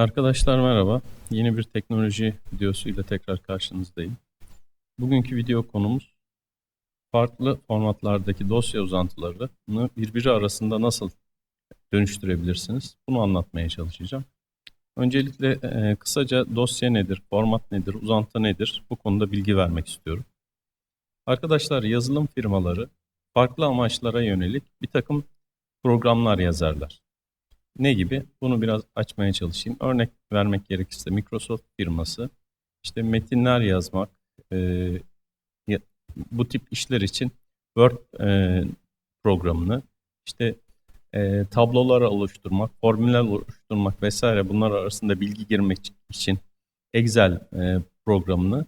Arkadaşlar merhaba. Yeni bir teknoloji videosuyla tekrar karşınızdayım. Bugünkü video konumuz farklı formatlardaki dosya uzantılarını birbiri arasında nasıl dönüştürebilirsiniz? Bunu anlatmaya çalışacağım. Öncelikle e, kısaca dosya nedir, format nedir, uzantı nedir bu konuda bilgi vermek istiyorum. Arkadaşlar yazılım firmaları farklı amaçlara yönelik bir takım programlar yazarlar. Ne gibi? Bunu biraz açmaya çalışayım. Örnek vermek gerekirse Microsoft firması işte metinler yazmak, e, bu tip işler için Word e, programını, işte e, tablolar oluşturmak, formüller oluşturmak vesaire bunlar arasında bilgi girmek için Excel e, programını,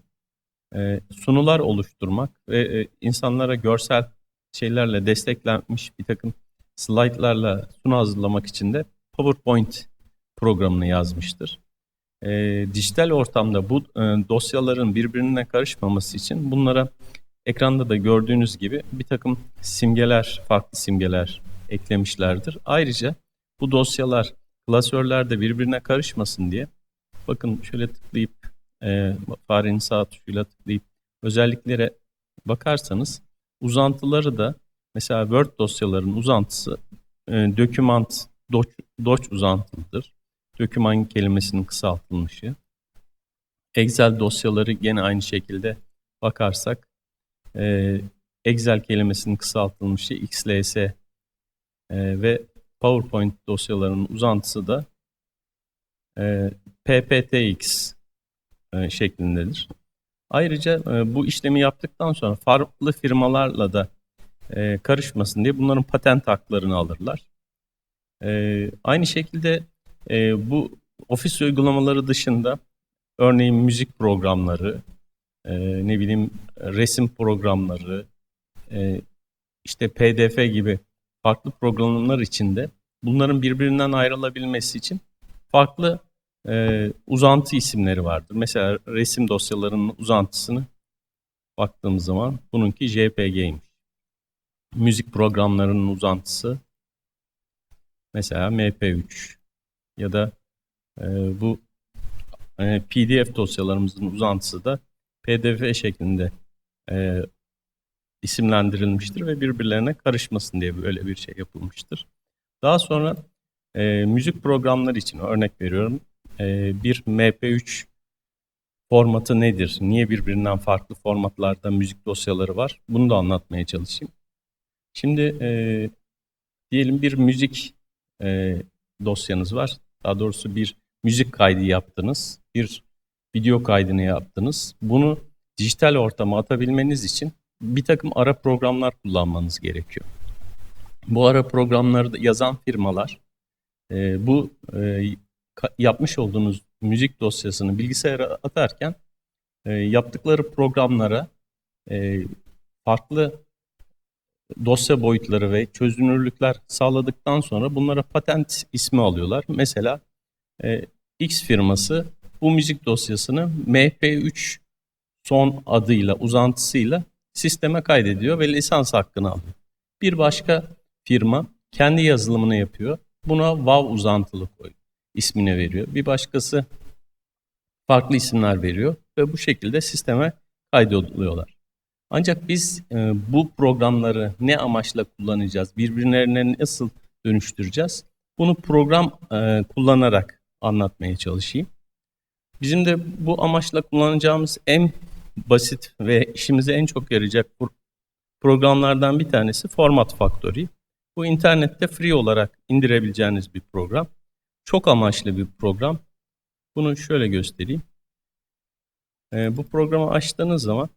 e, sunular oluşturmak ve e, insanlara görsel şeylerle desteklenmiş bir takım slaytlarla sunu hazırlamak için de PowerPoint programını yazmıştır. E, dijital ortamda bu e, dosyaların birbirine karışmaması için bunlara ekranda da gördüğünüz gibi bir takım simgeler, farklı simgeler eklemişlerdir. Ayrıca bu dosyalar klasörlerde birbirine karışmasın diye bakın şöyle tıklayıp e, farenin sağ tuşuyla tıklayıp özelliklere bakarsanız uzantıları da mesela Word dosyaların uzantısı e, dokümant doc, doc uzantılıdır. Doküman kelimesinin kısaltılmışı. Excel dosyaları gene aynı şekilde bakarsak e, Excel kelimesinin kısaltılmışı XLS e, ve PowerPoint dosyalarının uzantısı da e, PPTX e, şeklindedir. Ayrıca e, bu işlemi yaptıktan sonra farklı firmalarla da e, karışmasın diye bunların patent haklarını alırlar. E, aynı şekilde e, bu ofis uygulamaları dışında örneğin müzik programları, e, ne bileyim resim programları, e, işte PDF gibi farklı programlar içinde bunların birbirinden ayrılabilmesi için farklı e, uzantı isimleri vardır. Mesela resim dosyalarının uzantısını baktığımız zaman bununki JPG'ymiş. Müzik programlarının uzantısı mesela MP3 ya da e, bu e, PDF dosyalarımızın uzantısı da PDF şeklinde e, isimlendirilmiştir ve birbirlerine karışmasın diye böyle bir şey yapılmıştır. Daha sonra e, müzik programları için örnek veriyorum e, bir MP3 formatı nedir? Niye birbirinden farklı formatlarda müzik dosyaları var? Bunu da anlatmaya çalışayım. Şimdi e, diyelim bir müzik e, dosyanız var. Daha doğrusu bir müzik kaydı yaptınız. Bir video kaydını yaptınız. Bunu dijital ortama atabilmeniz için bir takım ara programlar kullanmanız gerekiyor. Bu ara programları yazan firmalar e, bu e, yapmış olduğunuz müzik dosyasını bilgisayara atarken e, yaptıkları programlara e, farklı dosya boyutları ve çözünürlükler sağladıktan sonra bunlara patent ismi alıyorlar. Mesela e, X firması bu müzik dosyasını MP3 son adıyla, uzantısıyla sisteme kaydediyor ve lisans hakkını alıyor. Bir başka firma kendi yazılımını yapıyor. Buna WAV uzantılı koyuyor. ismini veriyor. Bir başkası farklı isimler veriyor ve bu şekilde sisteme kaydoluyorlar. Ancak biz e, bu programları ne amaçla kullanacağız, birbirlerine nasıl dönüştüreceğiz? Bunu program e, kullanarak anlatmaya çalışayım. Bizim de bu amaçla kullanacağımız en basit ve işimize en çok yarayacak programlardan bir tanesi Format Factory. Bu internette free olarak indirebileceğiniz bir program. Çok amaçlı bir program. Bunu şöyle göstereyim. E, bu programı açtığınız zaman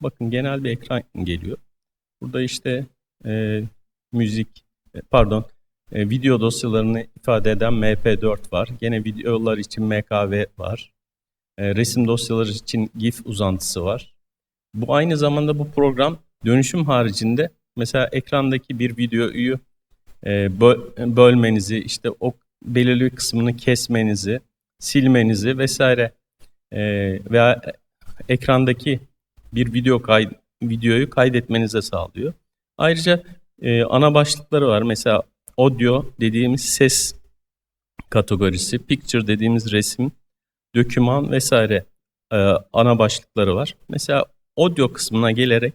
bakın genel bir ekran geliyor. Burada işte e, müzik, e, pardon, e, video dosyalarını ifade eden MP4 var. Gene videolar için MKV var. E, resim dosyaları için GIF uzantısı var. Bu aynı zamanda bu program dönüşüm haricinde mesela ekrandaki bir videoyu e, böl- bölmenizi, işte o belirli bir kısmını kesmenizi, silmenizi vesaire e, veya ekrandaki bir video kay videoyu kaydetmenize sağlıyor. Ayrıca e, ana başlıkları var. Mesela audio dediğimiz ses kategorisi. Picture dediğimiz resim, döküman vesaire e, ana başlıkları var. Mesela audio kısmına gelerek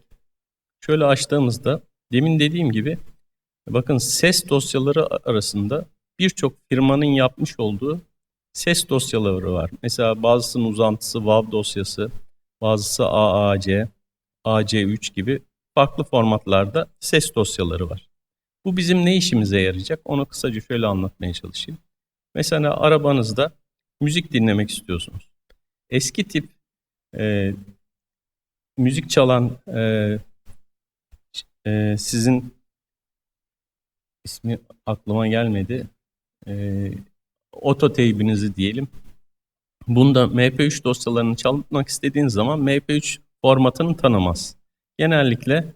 şöyle açtığımızda demin dediğim gibi bakın ses dosyaları arasında birçok firmanın yapmış olduğu ses dosyaları var. Mesela bazısının uzantısı WAV dosyası, bazısı AAC, AC3 gibi farklı formatlarda ses dosyaları var. Bu bizim ne işimize yarayacak? Onu kısaca şöyle anlatmaya çalışayım. Mesela arabanızda müzik dinlemek istiyorsunuz. Eski tip e, müzik çalan e, e, sizin ismi aklıma gelmedi. E, ototeybinizi diyelim. Bunda MP3 dosyalarını çalmak istediğiniz zaman MP3 formatını tanımaz. Genellikle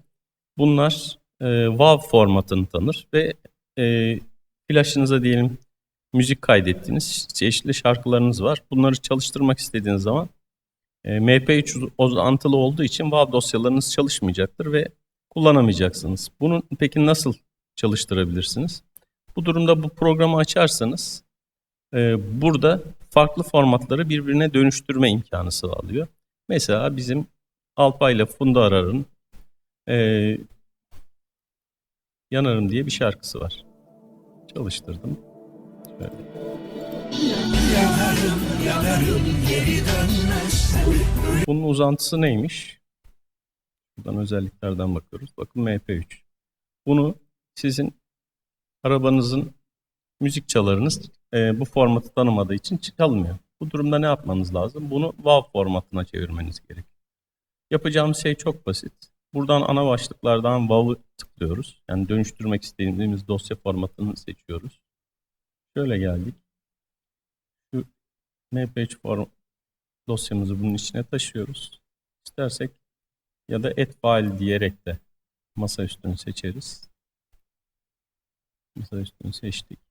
bunlar e, WAV formatını tanır ve e, flaşınıza diyelim müzik kaydettiniz, çeşitli şarkılarınız var. Bunları çalıştırmak istediğiniz zaman e, MP3 uzantılı olduğu için WAV dosyalarınız çalışmayacaktır ve kullanamayacaksınız. Bunu peki nasıl çalıştırabilirsiniz? Bu durumda bu programı açarsanız e, burada farklı formatları birbirine dönüştürme imkanı sağlıyor. Mesela bizim Alpay ile Funda Arar'ın e, Yanarım diye bir şarkısı var. Çalıştırdım. Şöyle. Bunun uzantısı neymiş? Buradan özelliklerden bakıyoruz. Bakın MP3. Bunu sizin arabanızın müzik çalarınız e, bu formatı tanımadığı için çalmıyor. Bu durumda ne yapmanız lazım? Bunu WAV formatına çevirmeniz gerek. Yapacağımız şey çok basit. Buradan ana başlıklardan WAV'ı tıklıyoruz. Yani dönüştürmek istediğimiz dosya formatını seçiyoruz. Şöyle geldik. Şu MP3 form dosyamızı bunun içine taşıyoruz. İstersek ya da add file diyerek de masa üstünü seçeriz. Masa üstünü seçtik.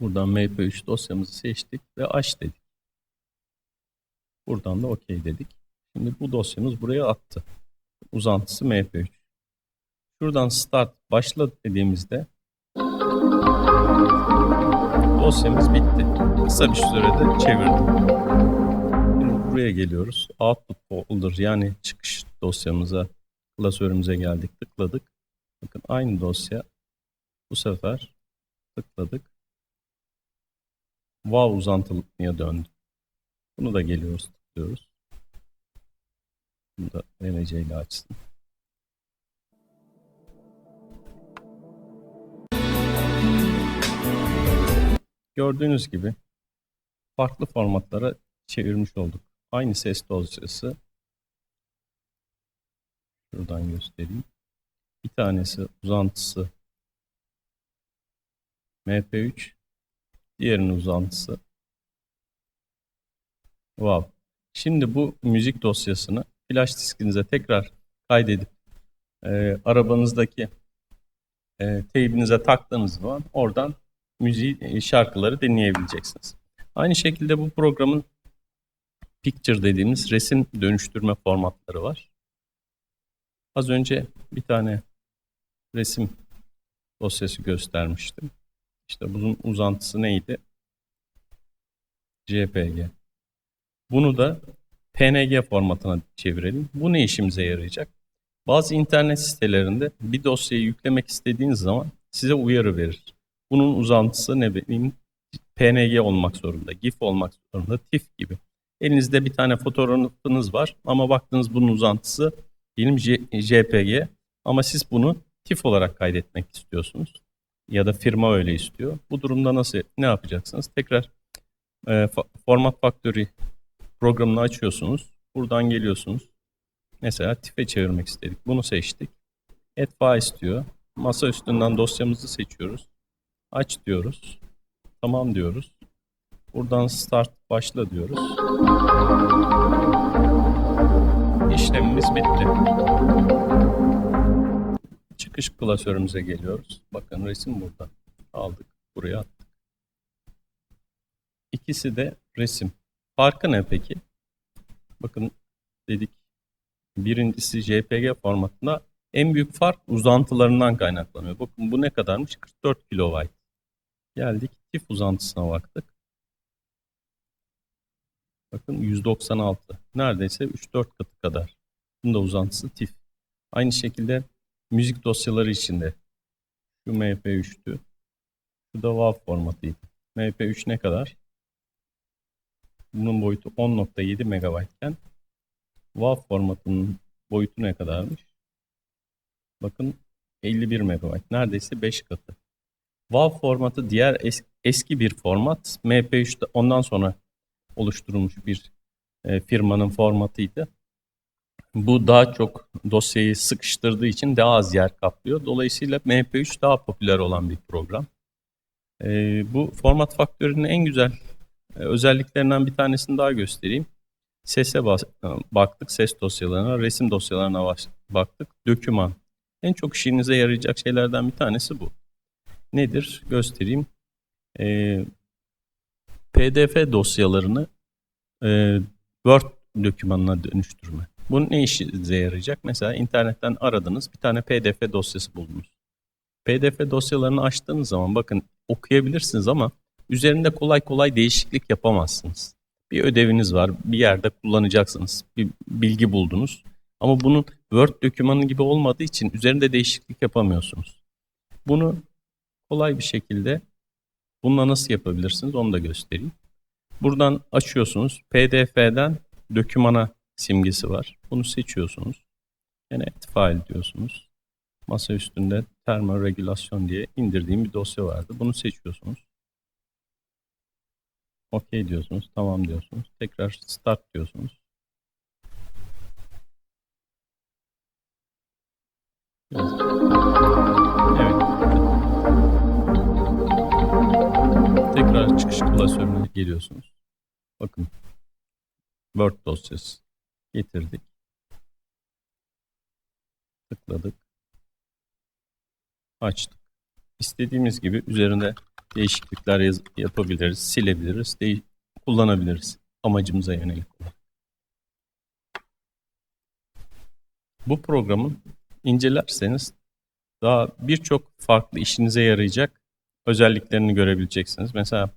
Buradan MP3 dosyamızı seçtik ve aç dedik. Buradan da OK dedik. Şimdi bu dosyamız buraya attı. Uzantısı MP3. Şuradan start başla dediğimizde dosyamız bitti. Kısa bir sürede çevirdim. Şimdi buraya geliyoruz. Output folder yani çıkış dosyamıza, klasörümüze geldik. Tıkladık. Bakın aynı dosya. Bu sefer tıkladık. WAV uzantılıya döndü. Bunu da geliyoruz, tıklıyoruz. Bunu da VNC ile açsın. Gördüğünüz gibi farklı formatlara çevirmiş olduk. Aynı ses dosyası. Şuradan göstereyim. Bir tanesi uzantısı MP3, diğerinin uzantısı Wow. Şimdi bu müzik dosyasını flash diskinize tekrar kaydedip e, arabanızdaki e, teybinize taktığınız zaman oradan müziği, e, şarkıları dinleyebileceksiniz. Aynı şekilde bu programın Picture dediğimiz resim dönüştürme formatları var. Az önce bir tane resim dosyası göstermiştim. İşte bunun uzantısı neydi? JPG. Bunu da PNG formatına çevirelim. Bu ne işimize yarayacak? Bazı internet sitelerinde bir dosyayı yüklemek istediğiniz zaman size uyarı verir. Bunun uzantısı ne bileyim PNG olmak zorunda, GIF olmak zorunda, TIFF gibi. Elinizde bir tane fotoğrafınız var ama baktınız bunun uzantısı diyelim JPG ama siz bunu TIFF olarak kaydetmek istiyorsunuz. Ya da firma öyle istiyor. Bu durumda nasıl ne yapacaksınız? Tekrar e, Format Factory programını açıyorsunuz. Buradan geliyorsunuz. Mesela TIFF'e çevirmek istedik. Bunu seçtik. Add file istiyor. Masa üstünden dosyamızı seçiyoruz. Aç diyoruz. Tamam diyoruz. Buradan start başla diyoruz. İşlemimiz bitti. Çıkış klasörümüze geliyoruz. Bakın resim burada. Aldık. Buraya attık. İkisi de resim. Farkı ne peki? Bakın dedik birincisi JPG formatında en büyük fark uzantılarından kaynaklanıyor. Bakın bu ne kadarmış? 44 kilobayt. Geldik TIFF uzantısına baktık. Bakın 196. Neredeyse 3-4 katı kadar. Bunun da uzantısı TIFF. Aynı şekilde müzik dosyaları içinde. Şu MP3'tü. Şu da WAV formatıydı. MP3 ne kadar? Bunun boyutu 10.7 MB iken WAV formatının boyutu ne kadarmış? Bakın 51 MB. Neredeyse 5 katı. WAV formatı diğer es- eski bir format. MP3'te ondan sonra oluşturulmuş bir e, firmanın formatıydı. Bu daha çok dosyayı sıkıştırdığı için daha az yer kaplıyor. Dolayısıyla MP3 daha popüler olan bir program. E, bu format faktörünün en güzel e, özelliklerinden bir tanesini daha göstereyim. Sese bas- baktık, ses dosyalarına, resim dosyalarına baş- baktık, döküman. En çok işinize yarayacak şeylerden bir tanesi bu. Nedir? Göstereyim. Ee, PDF dosyalarını e, Word dokümanına dönüştürme. Bu ne işinize yarayacak? Mesela internetten aradınız, bir tane PDF dosyası buldunuz. PDF dosyalarını açtığınız zaman bakın okuyabilirsiniz ama üzerinde kolay kolay değişiklik yapamazsınız. Bir ödeviniz var, bir yerde kullanacaksınız, bir bilgi buldunuz. Ama bunun Word dokümanı gibi olmadığı için üzerinde değişiklik yapamıyorsunuz. Bunu kolay bir şekilde bununla nasıl yapabilirsiniz onu da göstereyim. Buradan açıyorsunuz. PDF'den dokümana simgesi var. Bunu seçiyorsunuz. Yine et file diyorsunuz. Masa üstünde termoregülasyon diye indirdiğim bir dosya vardı. Bunu seçiyorsunuz. OK diyorsunuz. Tamam diyorsunuz. Tekrar start diyorsunuz. Evet. Tekrar çıkış klasörüne geliyorsunuz. Bakın. Word dosyası. Getirdik. Tıkladık. Açtık. İstediğimiz gibi üzerinde değişiklikler yapabiliriz, silebiliriz, kullanabiliriz amacımıza yönelik olarak. Bu programın incelerseniz daha birçok farklı işinize yarayacak özelliklerini görebileceksiniz. Mesela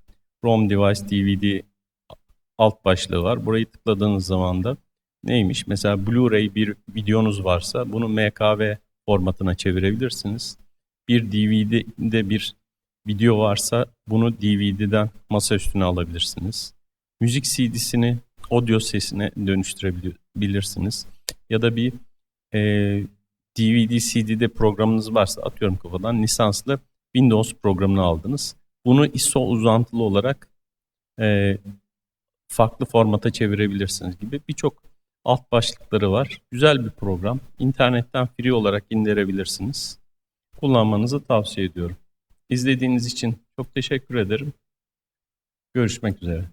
ROM device DVD alt başlığı var. Burayı tıkladığınız zaman da neymiş? Mesela Blu-ray bir videonuz varsa bunu MKV formatına çevirebilirsiniz. Bir DVD'de bir video varsa bunu DVD'den masa üstüne alabilirsiniz. Müzik CD'sini audio sesine dönüştürebilirsiniz. Ya da bir e, DVD, CD'de programınız varsa atıyorum kafadan lisanslı Windows programını aldınız. Bunu ISO uzantılı olarak e, farklı formata çevirebilirsiniz gibi birçok alt başlıkları var. Güzel bir program. İnternetten free olarak indirebilirsiniz. Kullanmanızı tavsiye ediyorum. İzlediğiniz için çok teşekkür ederim. Görüşmek üzere.